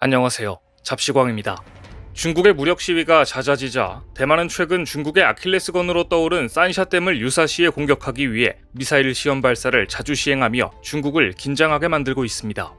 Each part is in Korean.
안녕하세요. 잡시광입니다. 중국의 무력 시위가 잦아지자 대만은 최근 중국의 아킬레스건으로 떠오른 산샤댐을 유사시에 공격하기 위해 미사일 시험 발사를 자주 시행하며 중국을 긴장하게 만들고 있습니다.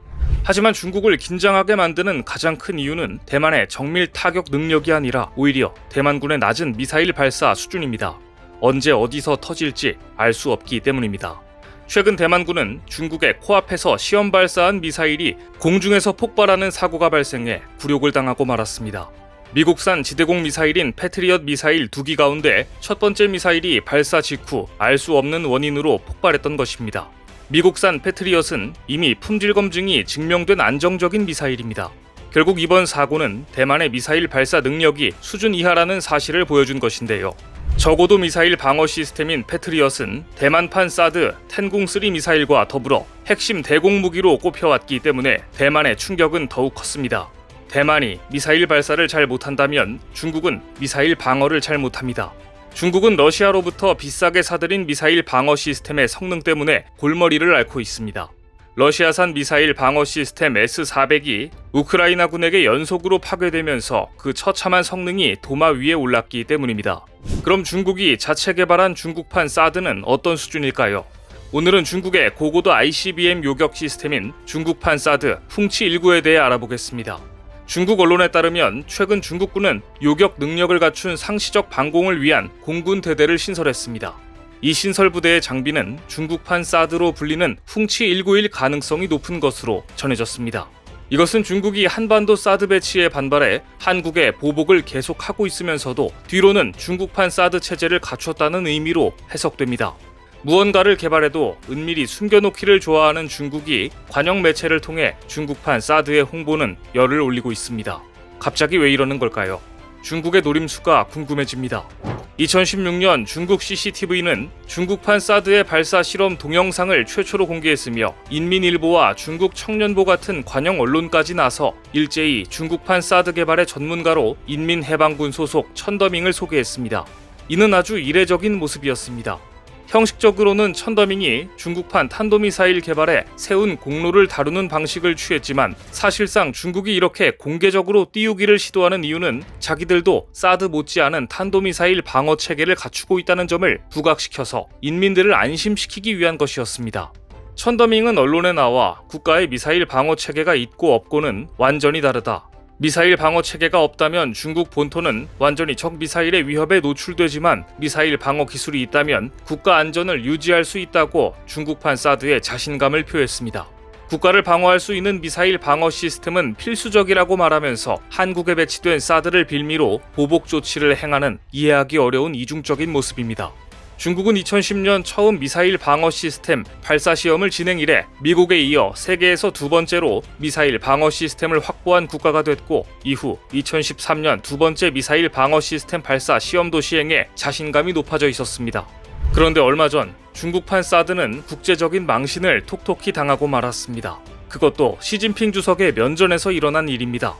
하지만 중국을 긴장하게 만드는 가장 큰 이유는 대만의 정밀 타격 능력이 아니라 오히려 대만군의 낮은 미사일 발사 수준입니다. 언제 어디서 터질지 알 수 없기 때문입니다. 최근 대만군은 중국의 코앞에서 시험 발사한 미사일이 공중에서 폭발하는 사고가 발생해 굴욕을 당하고 말았습니다. 미국산 지대공 미사일인 패트리엇 미사일 두 기 가운데 첫 번째 미사일이 발사 직후 알 수 없는 원인으로 폭발했던 것입니다. 미국산 패트리엇은 이미 품질 검증이 증명된 안정적인 미사일입니다. 결국 이번 사고는 대만의 미사일 발사 능력이 수준 이하라는 사실을 보여준 것인데요. 적어도 미사일 방어 시스템인 패트리엇은 대만판 사드 텐궁3 미사일과 더불어 핵심 대공 무기로 꼽혀왔기 때문에 대만의 충격은 더욱 컸습니다. 대만이 미사일 발사를 잘 못한다면 중국은 미사일 방어를 잘 못합니다. 중국은 러시아로부터 비싸게 사들인 미사일 방어 시스템의 성능 때문에 골머리를 앓고 있습니다. 러시아산 미사일 방어 시스템 S-400이 우크라이나군에게 연속으로 파괴되면서 그 처참한 성능이 도마 위에 올랐기 때문입니다. 그럼 중국이 자체 개발한 중국판 사드는 어떤 수준일까요? 오늘은 중국의 고고도 ICBM 요격 시스템인 중국판 사드 풍치 19에 대해 알아보겠습니다. 중국 언론에 따르면 최근 중국군은 요격 능력을 갖춘 상시적 방공을 위한 공군 대대를 신설했습니다. 이 신설 부대의 장비는 중국판 사드로 불리는 풍치191 가능성이 높은 것으로 전해졌습니다. 이것은 중국이 한반도 사드 배치에 반발해 한국의 보복을 계속하고 있으면서도 뒤로는 중국판 사드 체제를 갖췄다는 의미로 해석됩니다. 무언가를 개발해도 은밀히 숨겨놓기를 좋아하는 중국이 관영 매체를 통해 중국판 사드의 홍보는 열을 올리고 있습니다. 갑자기 왜 이러는 걸까요? 중국의 노림수가 궁금해집니다. 2016년 중국 CCTV는 중국판 사드의 발사 실험 동영상을 최초로 공개했으며 인민일보와 중국 청년보 같은 관영 언론까지 나서 일제히 중국판 사드 개발의 전문가로 인민해방군 소속 천더밍을 소개했습니다. 이는 아주 이례적인 모습이었습니다. 형식적으로는 천더밍이 중국판 탄도미사일 개발에 세운 공로를 다루는 방식을 취했지만 사실상 중국이 이렇게 공개적으로 띄우기를 시도하는 이유는 자기들도 사드 못지않은 탄도미사일 방어 체계를 갖추고 있다는 점을 부각시켜서 인민들을 안심시키기 위한 것이었습니다. 천더밍은 언론에 나와 국가의 미사일 방어 체계가 있고 없고는 완전히 다르다. 미사일 방어 체계가 없다면 중국 본토는 완전히 적 미사일의 위협에 노출되지만 미사일 방어 기술이 있다면 국가 안전을 유지할 수 있다고 중국판 사드에 자신감을 표했습니다. 국가를 방어할 수 있는 미사일 방어 시스템은 필수적이라고 말하면서 한국에 배치된 사드를 빌미로 보복 조치를 행하는 이해하기 어려운 이중적인 모습입니다. 중국은 2010년 처음 미사일 방어 시스템 발사 시험을 진행 이래 미국에 이어 세계에서 두 번째로 미사일 방어 시스템을 확보한 국가가 됐고 이후 2013년 두 번째 미사일 방어 시스템 발사 시험도 시행해 자신감이 높아져 있었습니다. 그런데 얼마 전 중국판 사드는 국제적인 망신을 톡톡히 당하고 말았습니다. 그것도 시진핑 주석의 면전에서 일어난 일입니다.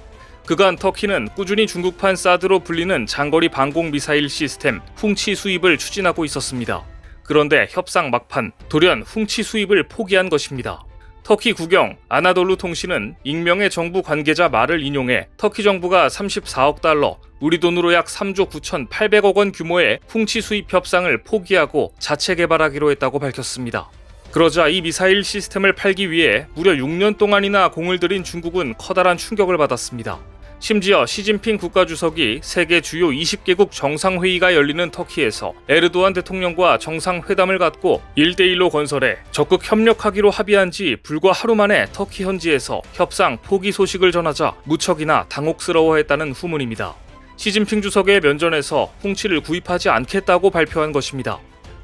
그간 터키는 꾸준히 중국판 사드로 불리는 장거리 방공 미사일 시스템 훔치 수입을 추진하고 있었습니다. 그런데 협상 막판 돌연 훔치 수입을 포기한 것입니다. 터키 국영 아나돌루 통신은 익명의 정부 관계자 말을 인용해 터키 정부가 34억 달러, 우리 돈으로 약 3조 9,800억 원 규모의 훔치 수입 협상을 포기하고 자체 개발하기로 했다고 밝혔습니다. 그러자 이 미사일 시스템을 팔기 위해 무려 6년 동안이나 공을 들인 중국은 커다란 충격을 받았습니다. 심지어 시진핑 국가주석이 세계 주요 20개국 정상회의가 열리는 터키에서 에르도안 대통령과 정상회담을 갖고 1대1로 건설해 적극 협력하기로 합의한 지 불과 하루 만에 터키 현지에서 협상 포기 소식을 전하자 무척이나 당혹스러워했다는 후문입니다. 시진핑 주석의 면전에서 홍치를 구입하지 않겠다고 발표한 것입니다.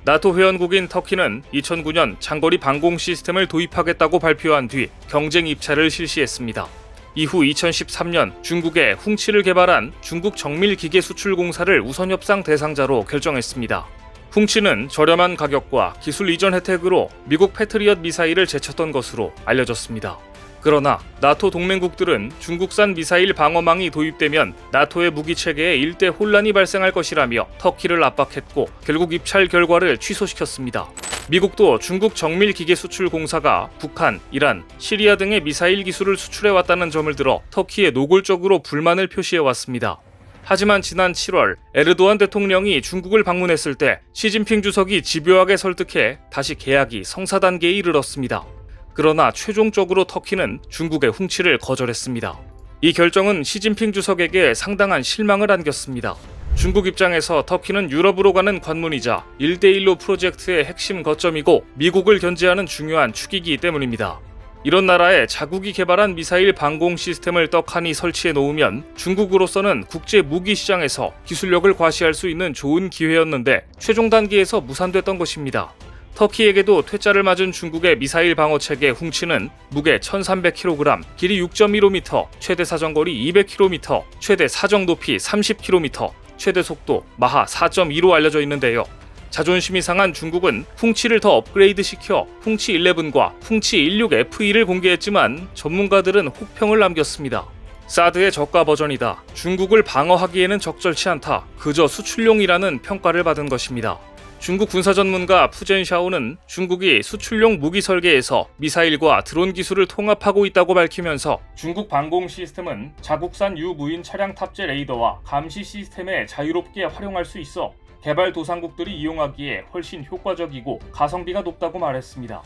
나토 회원국인 터키는 2009년 장거리 방공 시스템을 도입하겠다고 발표한 뒤 경쟁 입찰을 실시했습니다. 이후 2013년 중국에 훔치를 개발한 중국 정밀기계 수출공사를 우선 협상 대상자로 결정했습니다. 훔치는 저렴한 가격과 기술 이전 혜택으로 미국 패트리엇 미사일을 제쳤던 것으로 알려졌습니다. 그러나 나토 동맹국들은 중국산 미사일 방어망이 도입되면 나토의 무기 체계에 일대 혼란이 발생할 것이라며 터키를 압박했고 결국 입찰 결과를 취소시켰습니다. 미국도 중국 정밀 기계 수출 공사가 북한, 이란, 시리아 등의 미사일 기술을 수출해 왔다는 점을 들어 터키에 노골적으로 불만을 표시해 왔습니다. 하지만 지난 7월 에르도안 대통령이 중국을 방문했을 때 시진핑 주석이 집요하게 설득해 다시 계약이 성사 단계에 이르렀습니다. 그러나 최종적으로 터키는 중국의 훔치를 거절했습니다. 이 결정은 시진핑 주석에게 상당한 실망을 안겼습니다. 중국 입장에서 터키는 유럽으로 가는 관문이자 1대1로 프로젝트의 핵심 거점이고 미국을 견제하는 중요한 축이기 때문입니다. 이런 나라에 자국이 개발한 미사일 방공 시스템을 떡하니 설치해 놓으면 중국으로서는 국제 무기 시장에서 기술력을 과시할 수 있는 좋은 기회였는데 최종 단계에서 무산됐던 것입니다. 터키에게도 퇴짜를 맞은 중국의 미사일 방어 체계 훔치는 무게 1300kg, 길이 6.15m, 최대 사정거리 200km, 최대 사정 높이 30km, 최대 속도 마하 4.2로 알려져 있는데요. 자존심이 상한 중국은 훔치를 더 업그레이드 시켜 훔치 11과 훔치 16F2를 공개했지만 전문가들은 혹평을 남겼습니다. 사드의 저가 버전이다. 중국을 방어하기에는 적절치 않다. 그저 수출용이라는 평가를 받은 것입니다. 중국 군사 전문가 푸젠 샤오는 중국이 수출용 무기 설계에서 미사일과 드론 기술을 통합하고 있다고 밝히면서 중국 방공 시스템은 자국산 유무인 차량 탑재 레이더와 감시 시스템에 자유롭게 활용할 수 있어 개발 도상국들이 이용하기에 훨씬 효과적이고 가성비가 높다고 말했습니다.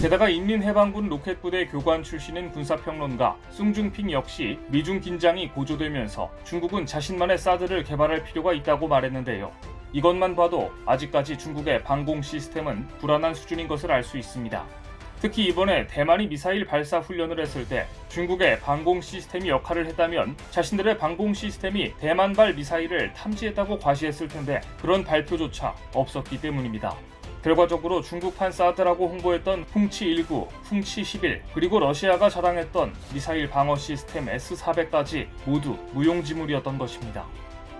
게다가 인민해방군 로켓부대 교관 출신인 군사평론가 숭중핑 역시 미중 긴장이 고조되면서 중국은 자신만의 사드를 개발할 필요가 있다고 말했는데요. 이것만 봐도 아직까지 중국의 방공 시스템은 불안한 수준인 것을 알 수 있습니다. 특히 이번에 대만이 미사일 발사 훈련을 했을 때 중국의 방공 시스템이 역할을 했다면 자신들의 방공 시스템이 대만발 미사일을 탐지했다고 과시했을 텐데 그런 발표조차 없었기 때문입니다. 결과적으로 중국판 사드라고 홍보했던 풍치 19, 풍치 11 그리고 러시아가 자랑했던 미사일 방어 시스템 S400까지 모두 무용지물이었던 것입니다.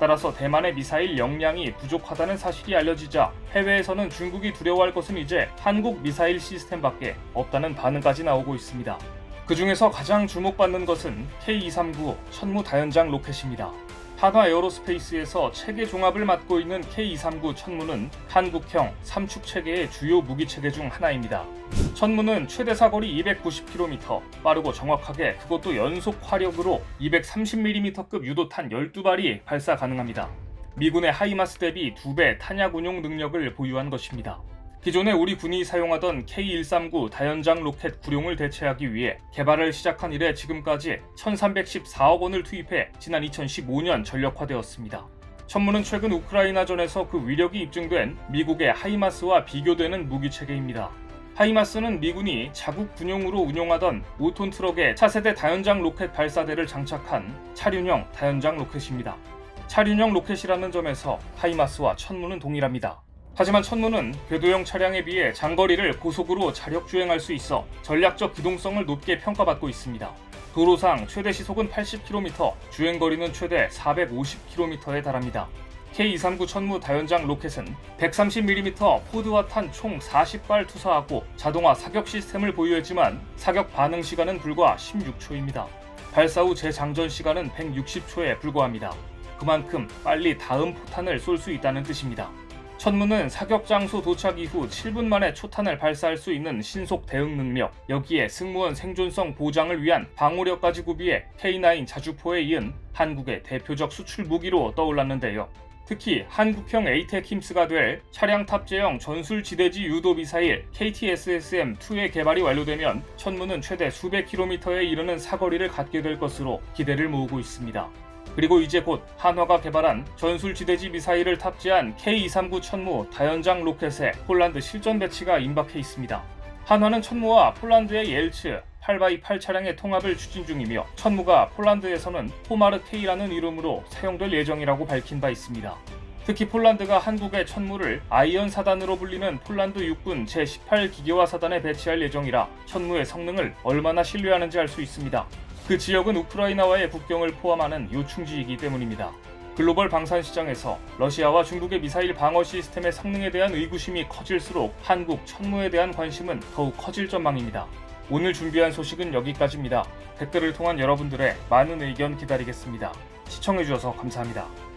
따라서 대만의 미사일 역량이 부족하다는 사실이 알려지자 해외에서는 중국이 두려워할 것은 이제 한국 미사일 시스템밖에 없다는 반응까지 나오고 있습니다. 그 중에서 가장 주목받는 것은 K239 천무 다연장 로켓입니다. 한화 에어로스페이스에서 체계 종합을 맡고 있는 K239 천무는 한국형 3축 체계의 주요 무기 체계 중 하나입니다. 천무는 최대 사거리 290km, 빠르고 정확하게 그것도 연속 화력으로 230mm급 유도탄 12발이 발사 가능합니다. 미군의 하이마스 대비 2배 탄약 운용 능력을 보유한 것입니다. 기존에 우리 군이 사용하던 K139 다연장 로켓 구룡을 대체하기 위해 개발을 시작한 이래 지금까지 1314억 원을 투입해 지난 2015년 전력화되었습니다. 천문은 최근 우크라이나전에서 그 위력이 입증된 미국의 하이마스와 비교되는 무기 체계입니다. 하이마스는 미군이 자국 군용으로 운용하던 5톤 트럭에 차세대 다연장 로켓 발사대를 장착한 차륜형 다연장 로켓입니다. 차륜형 로켓이라는 점에서 하이마스와 천문은 동일합니다. 하지만 천문은 궤도형 차량에 비해 장거리를 고속으로 자력 주행할 수 있어 전략적 기동성을 높게 평가받고 있습니다. 도로상 최대 시속은 80km, 주행거리는 최대 450km에 달합니다. K239 천무 다연장 로켓은 130mm 포드와 탄 총 40발 투사하고 자동화 사격 시스템을 보유했지만 사격 반응 시간은 불과 16초입니다. 발사 후 재장전 시간은 160초에 불과합니다. 그만큼 빨리 다음 포탄을 쏠 수 있다는 뜻입니다. 천문은 사격 장소 도착 이후 7분 만에 초탄을 발사할 수 있는 신속 대응 능력, 여기에 승무원 생존성 보장을 위한 방호력까지 구비해 K9 자주포에 이은 한국의 대표적 수출 무기로 떠올랐는데요. 특히 한국형 에이테킴스가 될 차량 탑재형 전술 지대지 유도 미사일 KTSSM-2의 개발이 완료되면 천문은 최대 수백 킬로미터에 이르는 사거리를 갖게 될 것으로 기대를 모으고 있습니다. 그리고 이제 곧 한화가 개발한 전술 지대지 미사일을 탑재한 K239 천무 다연장 로켓에 폴란드 실전 배치가 임박해 있습니다. 한화는 천무와 폴란드의 옐츠 8x8 차량의 통합을 추진 중이며 천무가 폴란드에서는 포마르 K라는 이름으로 사용될 예정이라고 밝힌 바 있습니다. 특히 폴란드가 한국의 천무를 아이언 사단으로 불리는 폴란드 육군 제18 기계화 사단에 배치할 예정이라 천무의 성능을 얼마나 신뢰하는지 알 수 있습니다. 그 지역은 우크라이나와의 국경을 포함하는 요충지이기 때문입니다. 글로벌 방산 시장에서 러시아와 중국의 미사일 방어 시스템의 성능에 대한 의구심이 커질수록 한국 천무에 대한 관심은 더욱 커질 전망입니다. 오늘 준비한 소식은 여기까지입니다. 댓글을 통한 여러분들의 많은 의견 기다리겠습니다. 시청해주셔서 감사합니다.